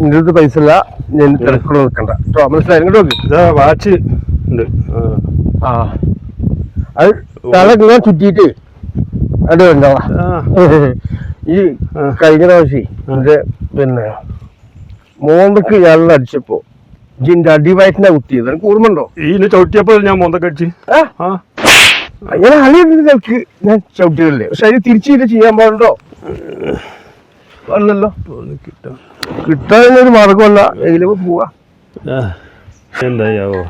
നിന്റെ അടുത്ത് പൈസ ഇല്ല. ഞാൻ തിരക്കുള്ള നിൽക്കണ്ട. കേട്ടോ മനസ്സിലായി? ഇങ്ങോട്ട് നോക്ക്. ഇതാ വാച്ച് ഉണ്ട്. ആ. അത് തല ഇങ്ങനെ ചുറ്റിയിട്ട് അത് ആ. ഈ. കഴിഞ്ഞ പ്രാവശ്യം എന്റെ പിന്നെ മോന്തക്ക് ഞാൻ അടിച്ചപ്പോ? ജിന്റെ അടിവയറ്റിനെ കുത്തിയത്. എനിക്ക് ഓർമ്മയുണ്ടോ ഈ ചവിട്ടിയപ്പോൾ ഞാൻ മോന്തൊക്കെ അടിച്ച്? ഞാൻ അളിയക്ക് ഞാൻ ചവിട്ടിയതല്ലേ? പക്ഷെ അതിന് തിരിച്ചു ചെയ്യാൻ പാടുണ്ടോ? അല്ലല്ലോ. കിട്ടാൻ കിട്ടാനൊരു മാർഗമല്ല എങ്കിലും പോവാ. എന്തായാവോ?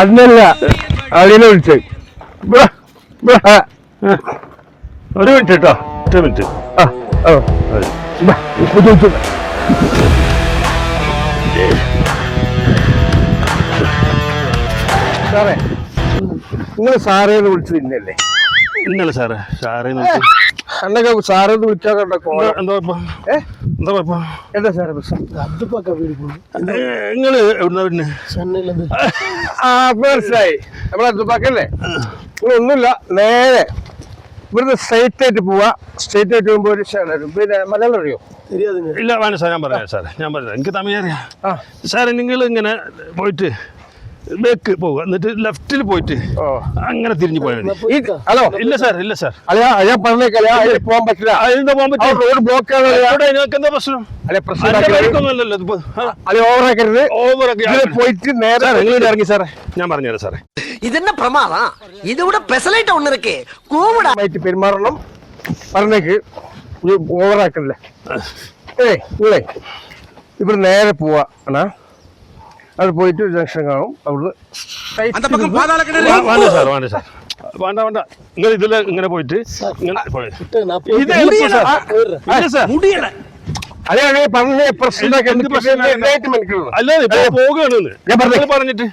അന്നല്ല. അളിനെ വിളിച്ചേ. ഒരു മിനിറ്റ് കേട്ടോ ഒറ്റ മിനിറ്റ്. ആ ഓ സാറേ നിങ്ങൾ സാറേ എന്ന് വിളിച്ചത് ഇന്നല്ലേ? ഇന്നലെ സാറേ സാറേ അന്നൊക്കെ സാറേ എന്ന് വിളിച്ചാൽ കണ്ട. എന്താ ഏ? എന്താ കുഴപ്പം? എന്താ സാറേ പ്രശ്നം? നിങ്ങൾ എവിടുന്ന പിന്നെ ആ മനസ്സിലായി. നമ്മളെ അടുത്തപ്പാക്കല്ലേ? ഒന്നുമില്ല നേരെ ഇവിടുന്ന് സ്ട്രൈറ്റ് ആയിട്ട് പോവാ. സ്ട്രൈറ്റ് ആയിട്ട് പോകുമ്പോ ഒരു ഷ- പിന്നെ മലയാളം അറിയോ? ഇല്ല വേണ്ട സാർ ഞാൻ പറയാം സാറേ. ഞാൻ പറയാം. എനിക്ക് തമിഴ് അറിയാം. സാറേ നിങ്ങൾ ഇങ്ങനെ പോയിട്ട് ബേക്ക് പോവുക. എന്നിട്ട് ലെഫ്റ്റിൽ പോയിട്ട് അങ്ങനെ തിരിഞ്ഞു പോയാൽ മതി. ഹലോ ഇല്ല സാർ ഇല്ല സാർ. അല്ല ഞാൻ പറഞ്ഞേക്കല്ല പോകാൻ പറ്റില്ല. പോകാൻ പറ്റില്ല? റോഡ് ബ്ലോക്ക് നിങ്ങൾക്ക് എന്താ പ്രശ്നം? അല്ലെ പ്രശ്നം പോയിട്ട് നേരെ ഇതെന്നെ പ്രമാദാ? ഇതിവിടെ സ്പെഷ്യലായിട്ട് ഒന്നിരക്കേ കോവിഡ് പെരുമാറണം. പറഞ്ഞേക്ക്. ഓവറാക്കണ്ടല്ലേ ഏ ഇവിടെ നേരെ പോവാ അണ്ണാ. അത് പോയിട്ട് ഒരു ജംഗ്ഷൻ കാണും. അവിടുന്ന് സാർ വേണ്ട സാർ. വേണ്ട വേണ്ട. നിങ്ങൾ ഇതിൽ ഇങ്ങനെ പോയിട്ട് ഇങ്ങനെ അതാണ് പറഞ്ഞ പ്രശ്നം അല്ലാതെ പോകുകയാണ് ഞാൻ പറഞ്ഞു. പറഞ്ഞിട്ട്.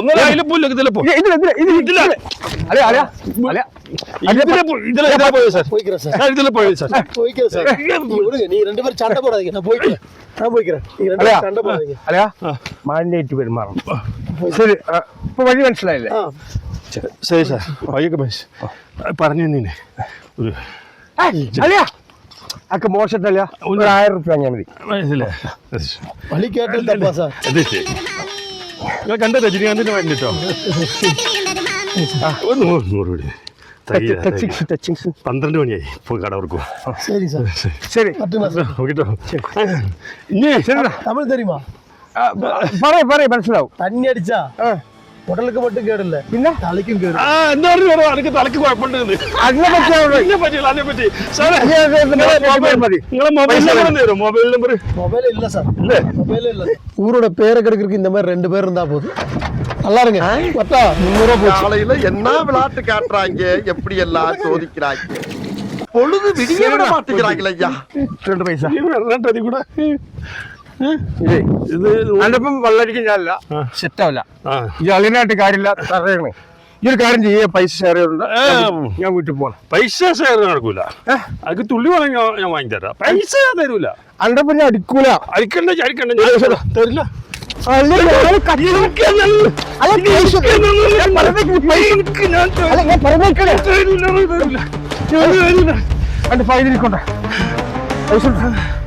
ഒന്നും പോലും ഇതിലപ്പോ അതെ അതെ അതെ ഇതിലെ. പോയി സാർ. ഇതിലെ പോയി സാർ. മാൻഡേറ്റ് പെരുമാറണം. ശരി ഇപ്പൊ വഴി മനസ്സിലായില്ലേ? ശരി സാർ. വഴിയൊക്കെ പറഞ്ഞു തന്നെ ഒരു അല്ലയാ അക്ക മോശത്തല്ല ഒരു ആയിരം റുപ്യ ഞാൻ മതി പന്ത്രണ്ട് മണിയായി. പോയി കട കൊടുക്കും ശരി ശരി. ശരി. തമിഴ് തരുമോ. പറയ പറയ മനസ്സിലാവും. തണ്ണി അടിച്ചാ. உடலுக்கு மட்டும் கேடு இல்ல പിന്നെ தலைக்கும் கேடு ആ എന്താ പറയുക എനിക്ക് തലക്ക് കുഴപ്പമുണ്ടെന്ന് അതിനെ പറ്റി അതിനെ പറ്റിയില്ല അതിനെ പറ്റി സാറേ അതെ, അതെ, അതെ, നിങ്ങളെ മതി, മൊബൈൽ മതി. നിങ്ങളെ മൊബൈൽ നമ്പർ ഒന്ന് തരും മൊബൈൽ നമ്പർ மொபைலே இல்ல சார் மொபைலே இல்ல ஊரோட பேரை கெடுக்கிறதுக்கு இந்த மாதிரி ரெண்டு பேர் இருந்தா போதும் நல்லா இருங்க பத்தா முந்நூறு ரூபா போச்சு காலையில என்ன விளையாட்டு காட்டுறாங்க எப்படி எல்லாம் சோதிக்கிறாங்க பொழுது விடிய விட மாட்டேங்கிறாங்களே ஐயா രണ്ട് പൈസ ഈ വെള്ളം അതി കൂടെ ഇതേ അതിപ്പം ഞാനില്ല. സെറ്റാവില്ല. കാര്യമില്ല. തറയണേ. ഈ ഒരു കാര്യം ചെയ്യ പൈസ ഷെയർ ചെയ്തിട്ടുണ്ട്. ഞാൻ വീട്ടിൽ പോകണം പൈസ ഷെയർ നടക്കൂല. അത് തുള്ളി വേണമെങ്കിൽ ഞാൻ- വാങ്ങിത്തരാം വാങ്ങി തരാം. പൈസ ഞാൻ തരൂല. അണ്ടപ്പം ഞാൻ അടിക്കൂല. അടിക്കണ്ട അടിക്കണ്ട തരില്ല. അല്ല, പൈസ-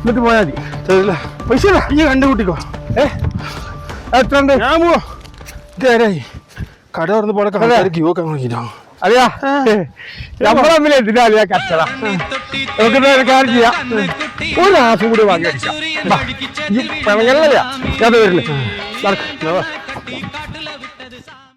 എന്നിട്ട് പോയാൽ മതി. തരില്ല. പൈസ ഈ കണ്ടു കൂട്ടിക്കോ? ഏ? എത്ര ഉണ്ട്? ഞാൻ പോവോ. ഇതായി കട തുറന്ന് പോലെ ക്യൂ ഒക്കെ നോക്കിട്ടോ അറിയാ നമ്മൾ തമ്മിൽ എന്തിനാ അറിയാ കച്ചട നമുക്ക് ചെയ്യാം. ഒരു ആസം കൂടി വാങ്ങി അടിക്കാം ഞാൻ വരില്ലേ